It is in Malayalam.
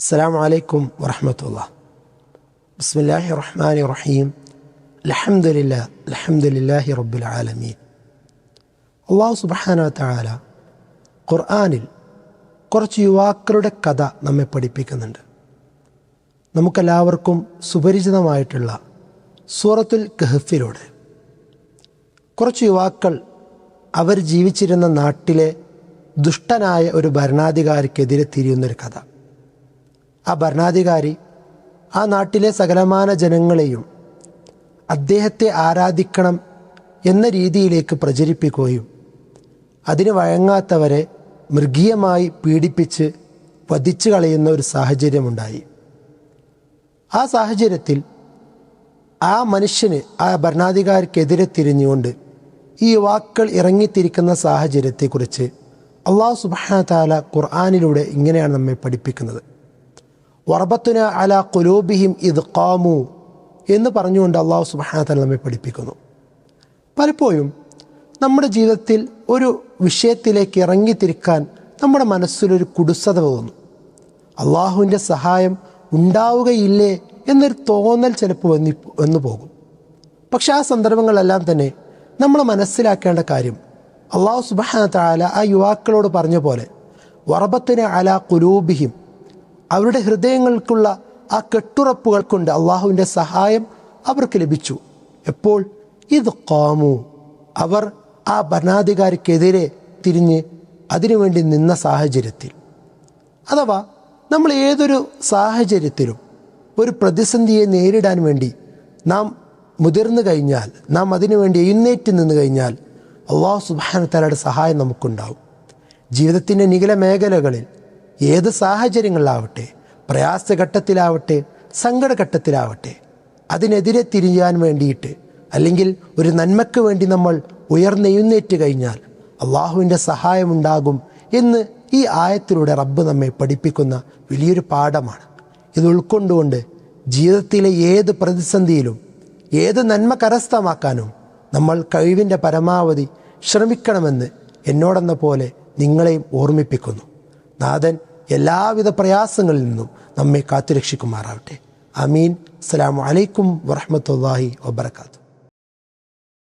السلام عليكم ورحمة الله بسم الله الرحمن الرحيم الحمد لله الحمد لله رب العالمين അള്ളാഹു സുബാന താല ഖുർആാനിൽ കുറച്ച് യുവാക്കളുടെ കഥ നമ്മെ പഠിപ്പിക്കുന്നുണ്ട് നമുക്കെല്ലാവർക്കും സുപരിചിതമായിട്ടുള്ള സൂറത്തുൽ കഹഫിലൂടെ കുറച്ച് യുവാക്കൾ അവർ ജീവിച്ചിരുന്ന നാട്ടിലെ ദുഷ്ടനായ ഒരു ഭരണാധികാരിക്കെതിരെ തിരിയുന്നൊരു കഥ ആ ഭരണാധികാരി ആ നാട്ടിലെ സകലമാന ജനങ്ങളെയും അദ്ദേഹത്തെ ആരാധിക്കണം എന്ന രീതിയിലേക്ക് പ്രചരിപ്പിക്കുകയും അതിന് വഴങ്ങാത്തവരെ മൃഗീയമായി പീഡിപ്പിച്ച് വധിച്ചു കളയുന്ന ഒരു സാഹചര്യമുണ്ടായി. ആ സാഹചര്യത്തിൽ ആ മനുഷ്യന് ആ ഭരണാധികാരിക്കെതിരെ തിരിഞ്ഞുകൊണ്ട് ഈ യുവാക്കൾ ഇറങ്ങിത്തിരിക്കുന്ന സാഹചര്യത്തെക്കുറിച്ച് അള്ളാഹു സുബാന താല ഖുർആാനിലൂടെ ഇങ്ങനെയാണ് നമ്മെ പഠിപ്പിക്കുന്നത്. വറബത്തുന അല കുലൂബിഹിം ഇത് കാമു എന്ന് പറഞ്ഞുകൊണ്ട് അള്ളാഹു സുബാനത്തല നമ്മെ പഠിപ്പിക്കുന്നു. പലപ്പോഴും നമ്മുടെ ജീവിതത്തിൽ ഒരു വിഷയത്തിലേക്ക് ഇറങ്ങിത്തിരിക്കാൻ നമ്മുടെ മനസ്സിലൊരു കുടുസത തോന്നും. അള്ളാഹുവിന്റെ സഹായം ഉണ്ടാവുകയില്ലേ എന്നൊരു തോന്നൽ ചിലപ്പോൾ വന്നി വന്നു പോകും. പക്ഷെ ആ സന്ദർഭങ്ങളെല്ലാം തന്നെ നമ്മൾ മനസ്സിലാക്കേണ്ട കാര്യം അള്ളാഹു സുബാന താല ആ യുവാക്കളോട് പറഞ്ഞ പോലെ വറബത്തിന് അല കുലൂബിഹിം അവരുടെ ഹൃദയങ്ങൾക്കുള്ള ആ കെട്ടുറപ്പുകൾ കൊണ്ട് അള്ളാഹുവിന്റെ സഹായം അവർക്ക് ലഭിച്ചു. എപ്പോൾ? ഇത് കാമു അവർ ആ ഭരണാധികാരിക്കെതിരെ തിരിഞ്ഞ് അതിനുവേണ്ടി നിന്ന സാഹചര്യത്തിൽ. അഥവാ നമ്മൾ ഏതൊരു സാഹചര്യത്തിലും ഒരു പ്രതിസന്ധിയെ നേരിടാൻ വേണ്ടി നാം മുതിർന്നു കഴിഞ്ഞാൽ നാം അതിനുവേണ്ടി എഴുന്നേറ്റ് നിന്ന് കഴിഞ്ഞാൽ അള്ളാഹു സുബാനത്താലയുടെ സഹായം നമുക്കുണ്ടാവും. ജീവിതത്തിന്റെ നികല മേഖലകളിൽ ഏത് സാഹചര്യങ്ങളിലാവട്ടെ പ്രയാസഘട്ടത്തിലാവട്ടെ സങ്കടഘട്ടത്തിലാവട്ടെ അതിനെതിരെ തിരിയാൻ വേണ്ടിയിട്ട് അല്ലെങ്കിൽ ഒരു നന്മയ്ക്ക് വേണ്ടി നമ്മൾ ഉയർന്നെഴുന്നേറ്റ് കഴിഞ്ഞാൽ അള്ളാഹുവിന്റെ സഹായമുണ്ടാകും എന്ന് ഈ ആയത്തിലൂടെ റബ്ബ് നമ്മെ പഠിപ്പിക്കുന്ന വലിയൊരു പാഠമാണ്. ഇത് ഉൾക്കൊണ്ടുകൊണ്ട് ജീവിതത്തിലെ ഏത് പ്രതിസന്ധിയിലും ഏത് നന്മ കരസ്ഥമാക്കാനും നമ്മൾ കഴിവിന്റെ പരമാവധി ശ്രമിക്കണമെന്ന് എന്നോടെന്ന പോലെ നിങ്ങളെയും ഓർമ്മിപ്പിക്കുന്നു. നാഥൻ എല്ലാവിധ പ്രയാസങ്ങളിൽ നിന്നും നമ്മെ കാത്തുരക്ഷിക്കുമാറാവട്ടെ. അമീൻ അസ്സാം വലൈക്കും വറഹമത്തല്ലാഹി വബർക്കാത്തു